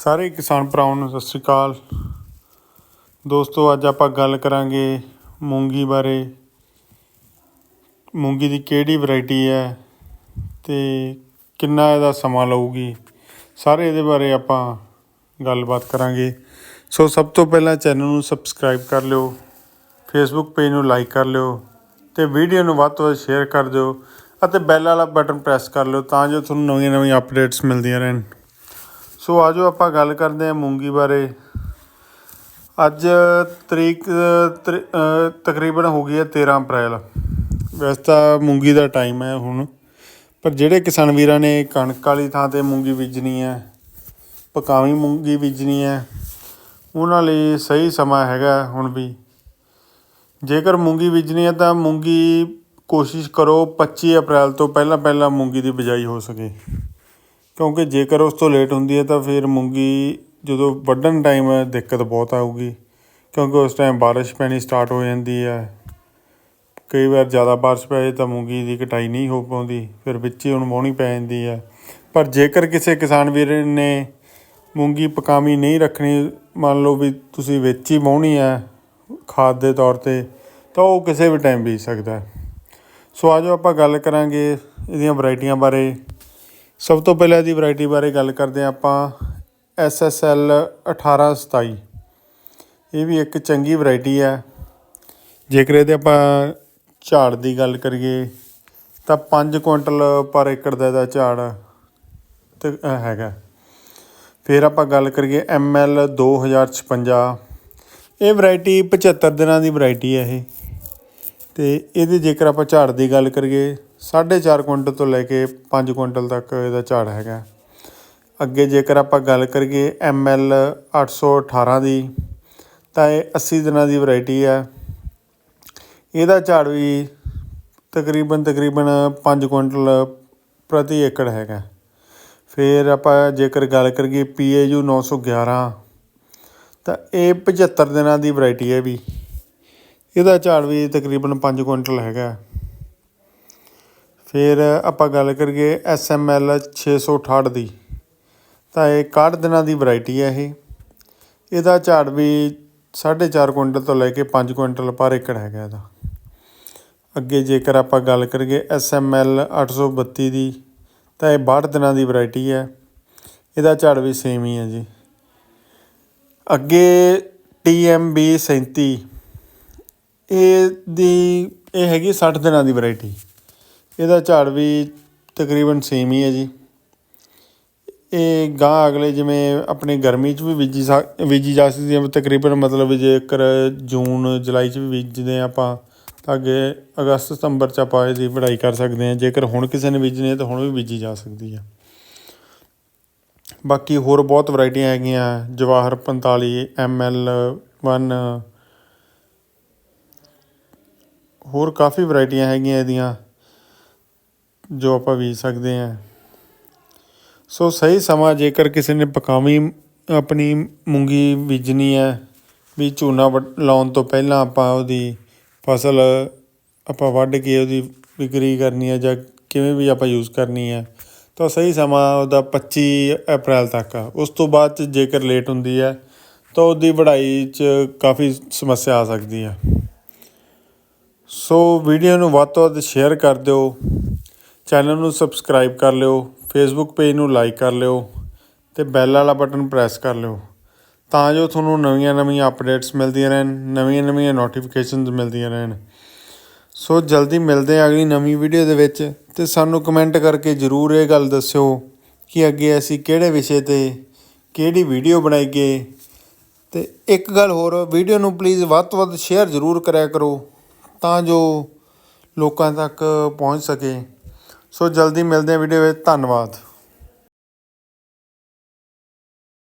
ਸਾਰੇ ਕਿਸਾਨ ਭਰਾਵਾਂ ਨੂੰ ਸਤਿ ਸ਼੍ਰੀ ਅਕਾਲ। ਦੋਸਤੋ, ਅੱਜ ਆਪਾਂ ਗੱਲ ਕਰਾਂਗੇ ਮੂੰਗੀ ਬਾਰੇ। ਮੂੰਗੀ ਦੀ ਕਿਹੜੀ ਵੈਰਾਈਟੀ ਹੈ ਤੇ ਕਿੰਨਾ ਇਹਦਾ ਸਮਾਂ ਲਊਗੀ, ਸਾਰੇ ਇਹਦੇ ਬਾਰੇ ਆਪਾਂ ਗੱਲਬਾਤ ਕਰਾਂਗੇ। ਸੋ, ਸਭ ਤੋਂ ਪਹਿਲਾਂ ਚੈਨਲ ਨੂੰ ਸਬਸਕ੍ਰਾਈਬ ਕਰ ਲਿਓ, ਫੇਸਬੁੱਕ ਪੇਜ ਨੂੰ ਲਾਈਕ ਕਰ ਲਿਓ ਤੇ ਵੀਡੀਓ ਨੂੰ ਵੱਧ ਤੋਂ ਵੱਧ ਸ਼ੇਅਰ ਕਰ ਦਿਓ ਅਤੇ ਬੈਲ ਵਾਲਾ ਬਟਨ ਪ੍ਰੈਸ ਕਰ ਲਿਓ ਤਾਂ ਜੋ ਤੁਹਾਨੂੰ ਨਵੀਆਂ ਨਵੀਆਂ ਅਪਡੇਟਸ ਮਿਲਦੀਆਂ ਰਹਿਣ। ਸੋ ਆਜੋ ਆਪਾਂ ਗੱਲ ਕਰਦੇ ਹਾਂ ਮੂੰਗੀ ਬਾਰੇ। ਅੱਜ ਤਰੀਕ ਤਕਰੀਬਨ ਹੋ ਗਈ ਹੈ 13 ਅਪ੍ਰੈਲ। ਵੈਸੇ ਤਾਂ ਮੂੰਗੀ ਦਾ ਟਾਈਮ ਹੈ ਹੁਣ। ਪਰ ਜਿਹੜੇ ਕਿਸਾਨ ਵੀਰਾਂ ਨੇ ਕਣਕ ਵਾਲੀ ਥਾਂ ਤੇ ਮੂੰਗੀ ਬੀਜਣੀ ਹੈ, ਪਕਾਵੀ ਮੂੰਗੀ ਬੀਜਣੀ ਹੈ, ਉਹਨਾਂ ਲਈ ਸਹੀ ਸਮਾਂ ਹੈਗਾ ਹੁਣ ਵੀ। ਜੇਕਰ ਮੂੰਗੀ ਬੀਜਣੀ ਹੈ ਤਾਂ ਮੂੰਗੀ ਕੋਸ਼ਿਸ਼ ਕਰੋ 25 ਅਪ੍ਰੈਲ ਤੋਂ ਪਹਿਲਾਂ ਪਹਿਲਾਂ ਮੂੰਗੀ ਦੀ ਬਿਜਾਈ ਹੋ ਸਕੇ। ਕਿਉਂਕਿ ਜੇਕਰ ਉਸ ਤੋਂ ਲੇਟ ਹੁੰਦੀ ਹੈ ਤਾਂ ਫਿਰ ਮੂੰਗੀ ਜਦੋਂ ਵੱਢਣ ਟਾਈਮ ਦਿੱਕਤ ਬਹੁਤ ਆਊਗੀ। ਕਿਉਂਕਿ ਉਸ ਟਾਈਮ ਬਾਰਿਸ਼ ਪੈਣੀ ਸਟਾਰਟ ਹੋ ਜਾਂਦੀ ਹੈ। ਕਈ ਵਾਰ ਜ਼ਿਆਦਾ ਬਾਰਿਸ਼ ਪੈ ਜਾਏ ਤਾਂ ਮੂੰਗੀ ਦੀ ਕਟਾਈ ਨਹੀਂ ਹੋ ਪਾਉਂਦੀ, ਫਿਰ ਵਿੱਚ ਹੀ ਹੁਣ ਵਾਹੁਣੀ ਪੈ ਜਾਂਦੀ ਹੈ। ਪਰ ਜੇਕਰ ਕਿਸੇ ਕਿਸਾਨ ਵੀਰ ਨੇ ਮੂੰਗੀ ਪਕਾਵੀਂ ਨਹੀਂ ਰੱਖਣੀ, ਮੰਨ ਲਓ ਵੀ ਤੁਸੀਂ ਵਿੱਚ ਹੀ ਵਾਹੁਣੀ ਹੈ ਖਾਦ ਦੇ ਤੌਰ ਤੇ, ਤਾਂ ਉਹ ਕਿਸੇ ਵੀ ਟਾਈਮ ਬੀਜ ਸਕਦਾ ਹੈ। ਸੋ ਆਜੋ ਆਪਾਂ ਗੱਲ ਕਰਾਂਗੇ ਇਹਦੀਆਂ ਵੈਰਾਈਟੀਆਂ ਬਾਰੇ। ਸਭ ਤੋਂ ਪਹਿਲਾਂ ਇਹਦੀ ਵੈਰਾਈਟੀ ਬਾਰੇ ਗੱਲ ਕਰਦੇ ਹਾਂ ਆਪਾਂ ਐਸ ਐਸ ਐਲ 1827 ਇਹ ਵੀ ਇੱਕ ਚੰਗੀ ਵੈਰਾਈਟੀ ਹੈ। ਜੇਕਰ ਇਹਦੇ ਆਪਾਂ ਝਾੜ ਦੀ ਗੱਲ ਕਰੀਏ, ਤਾਂ 5 ਕੁਇੰਟਲ ਪਰ ਏਕੜ ਦਾ ਇਹਦਾ ਝਾੜ ਤੇ ਹੈਗਾ। ਫਿਰ ਆਪਾਂ ਗੱਲ ਕਰੀਏ ਐਮ ਐਲ 2056 ਇਹ ਵੈਰਾਈਟੀ 75 ਦਿਨਾਂ ਦੀ ਵੈਰਾਈਟੀ ਹੈ ਇਹ। ਤੇ ਇਹਦੇ ਜੇਕਰ ਆਪਾਂ ਝਾੜ ਦੀ ਗੱਲ ਕਰੀਏ 4.5 ਕੁਇੰਟਲ ਤੋਂ ਲੈ ਕੇ 5 ਕੁਇੰਟਲ ਤੱਕ ਇਹਦਾ ਝਾੜ ਹੈਗਾ। ਅੱਗੇ ਜੇਕਰ ਆਪਾਂ ਗੱਲ ਕਰੀਏ ਐਮ ਐਲ 818 ਦੀ, ਤਾਂ ਇਹ 80 ਦਿਨਾਂ ਦੀ ਵੈਰਾਈਟੀ ਹੈ। ਇਹਦਾ ਝਾੜ ਵੀ ਤਕਰੀਬਨ ਤਕਰੀਬਨ 5 ਕੁਇੰਟਲ ਪ੍ਰਤੀ ਏਕੜ ਹੈਗਾ। ਫਿਰ ਆਪਾਂ ਜੇਕਰ ਗੱਲ ਕਰੀਏ ਪੀਏਯੂ 911 ਤਾਂ ਇਹ 75 ਦਿਨਾਂ ਦੀ ਵੈਰਾਈਟੀ ਹੈ ਵੀ। ਇਹਦਾ ਝਾੜ ਵੀ ਤਕਰੀਬਨ 5 ਕੁਇੰਟਲ ਹੈਗਾ। ਫਿਰ ਆਪਾਂ ਗੱਲ ਕਰੀਏ ਐਸ ਐਮ ਐਲ 668 ਦੀ। ਤਾਂ ਇਹ 61 ਦਿਨਾਂ ਦੀ ਵੈਰਾਈਟੀ ਹੈ ਇਹ। ਇਹਦਾ ਝਾੜ ਵੀ 4.5 ਕੁਇੰਟਲ ਤੋਂ ਲੈ ਕੇ 5 ਕੁਇੰਟਲ ਪਰ ਏਕੜ ਹੈਗਾ ਇਹਦਾ। ਅੱਗੇ ਜੇਕਰ ਆਪਾਂ ਗੱਲ ਕਰੀਏ ਐਸ ਐਮ ਐਲ 832 ਦੀ, ਤਾਂ ਇਹ 62 ਦਿਨਾਂ ਦੀ ਵੈਰਾਈਟੀ ਹੈ। ਇਹਦਾ ਝਾੜ ਵੀ ਸੇਮ ਹੀ ਹੈ ਜੀ। ਅੱਗੇ ਟੀ ਐਮ ਬੀ 37 ਇਹ ਦੀ, ਇਹ ਹੈਗੀ 60 ਦਿਨਾਂ ਦੀ ਵੈਰਾਈਟੀ। ਇਹਦਾ ਝਾੜ ਵੀ ਤਕਰੀਬਨ ਸੇਮ ਹੀ ਹੈ ਜੀ। ਇਹ ਗਾਂ ਅਗਲੇ ਜਿਵੇਂ ਆਪਣੀ ਗਰਮੀ 'ਚ ਵੀ ਬੀਜੀ ਸਾ, ਬੀਜੀ ਜਾ ਸਕਦੀ ਹੈ, ਤਕਰੀਬਨ ਮਤਲਬ ਜੇਕਰ ਜੂਨ, ਜੁਲਾਈ 'ਚ ਵੀ ਬੀਜਦੇ ਹਾਂ ਆਪਾਂ, ਤਾਂ ਅੱਗੇ ਅਗਸਤ, ਸਤੰਬਰ 'ਚ ਆਪਾਂ ਇਹਦੀ ਵਢਾਈ ਕਰ ਸਕਦੇ ਹਾਂ। ਜੇਕਰ ਹੁਣ ਕਿਸੇ ਨੇ ਬੀਜਣੀ ਹੈ, ਤਾਂ ਹੁਣ ਵੀ ਬੀਜੀ ਜਾ ਸਕਦੀ ਹੈ। ਬਾਕੀ ਹੋਰ ਬਹੁਤ ਵੈਰਾਈਟੀਆਂ ਹੈਗੀਆਂ, ਜਵਾਹਰ 45 ਐਮ ਐਲ 1 ਹੋਰ ਕਾਫੀ ਵੈਰਾਈਟੀਆਂ ਹੈਗੀਆਂ ਇਹਦੀਆਂ। ਜੋ ਆਪਾਂ ਬੀਜ ਸਕਦੇ ਹਾਂ। ਸੋ ਸਹੀ ਸਮਾਂ ਜੇਕਰ ਕਿਸੇ ਨੇ ਪਕਾਵੀ ਆਪਣੀ ਮੂੰਗੀ ਬੀਜਣੀ ਹੈ, ਵੀ ਝੋਨਾ ਵੱਢ- ਲਾਉਣ ਤੋਂ ਪਹਿਲਾਂ ਆਪਾਂ ਉਹਦੀ ਫਸਲ ਆਪਾਂ ਵੱਢ ਕੇ ਉਹਦੀ ਵਿਕਰੀ ਕਰਨੀ ਹੈ ਜਾਂ ਕਿਵੇਂ ਵੀ ਆਪਾਂ ਯੂਜ਼ ਕਰਨੀ ਹੈ, ਤਾਂ ਸਹੀ ਸਮਾਂ ਉਹਦਾ 25 ਅਪ੍ਰੈਲ ਤੱਕ ਆ। ਉਸ ਤੋਂ ਬਾਅਦ 'ਚ ਜੇਕਰ ਲੇਟ ਹੁੰਦੀ ਹੈ, ਤਾਂ ਉਹਦੀ ਵਢਾਈ 'ਚ ਕਾਫੀ ਸਮੱਸਿਆ ਆ ਸਕਦੀ ਹੈ ਸੋ ਵੀਡੀਓ ਨੂੰ ਵੱਧ ਤੋਂ ਵੱਧ ਸ਼ੇਅਰ ਕਰ ਦਿਓ। ਚੈਨਲ ਨੂੰ ਸਬਸਕ੍ਰਾਈਬ ਕਰ ਲਿਓ ਫੇਸਬੁੱਕ ਪੇਜ ਨੂੰ ਲਾਈਕ ਕਰ ਲਿਓ ਤੇ ਬੈਲ ਵਾਲਾ ਬਟਨ ਪ੍ਰੈਸ ਕਰ ਲਿਓ ਤਾਂ ਜੋ ਤੁਹਾਨੂੰ ਨਵੀਆਂ ਨਵੀਆਂ ਅਪਡੇਟਸ ਮਿਲਦੀਆਂ ਰਹਿਣ, ਨਵੀਆਂ ਨਵੀਆਂ ਨੋਟੀਫਿਕੇਸ਼ਨਸ ਮਿਲਦੀਆਂ ਰਹਿਣ। ਸੋ ਜਲਦੀ ਮਿਲਦੇ ਹਾਂ ਅਗਲੀ ਨਵੀਂ ਵੀਡੀਓ ਦੇ ਵਿੱਚ ਤੇ ਸਾਨੂੰ ਕਮੈਂਟ ਕਰਕੇ ਜਰੂਰ ਇਹ ਗੱਲ ਦੱਸਿਓ ਕਿ ਅੱਗੇ ਅਸੀਂ ਕਿਹੜੇ ਵਿਸ਼ੇ ਤੇ ਕਿਹੜੀ ਵੀਡੀਓ ਬਣਾਈਏ ਤੇ ਇੱਕ ਗੱਲ ਹੋਰ ਵੀਡੀਓ ਨੂੰ ਪਲੀਜ਼ ਵੱਧ ਤੋਂ ਵੱਧ ਸ਼ੇਅਰ ਜ਼ਰੂਰ ਕਰਿਆ ਕਰੋ ਤਾਂ ਜੋ ਲੋਕਾਂ ਤੱਕ ਪਹੁੰਚ ਸਕੇ। ਸੋ ਜਲਦੀ ਮਿਲਦੇ ਹਾਂ ਵੀਡੀਓ ਵਿੱਚ ਧੰਨਵਾਦ।